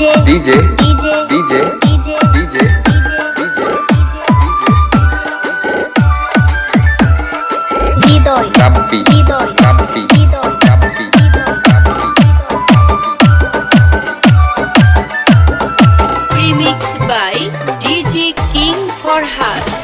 DJ DJ DJ DJ DJ Hridoy Rabbi Hridoy Rabbi Hridoy Rabbi Remix by DJ King Farhad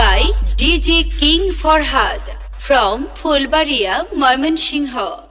by DJ King Farhad from Fulbaria, Mymensingh.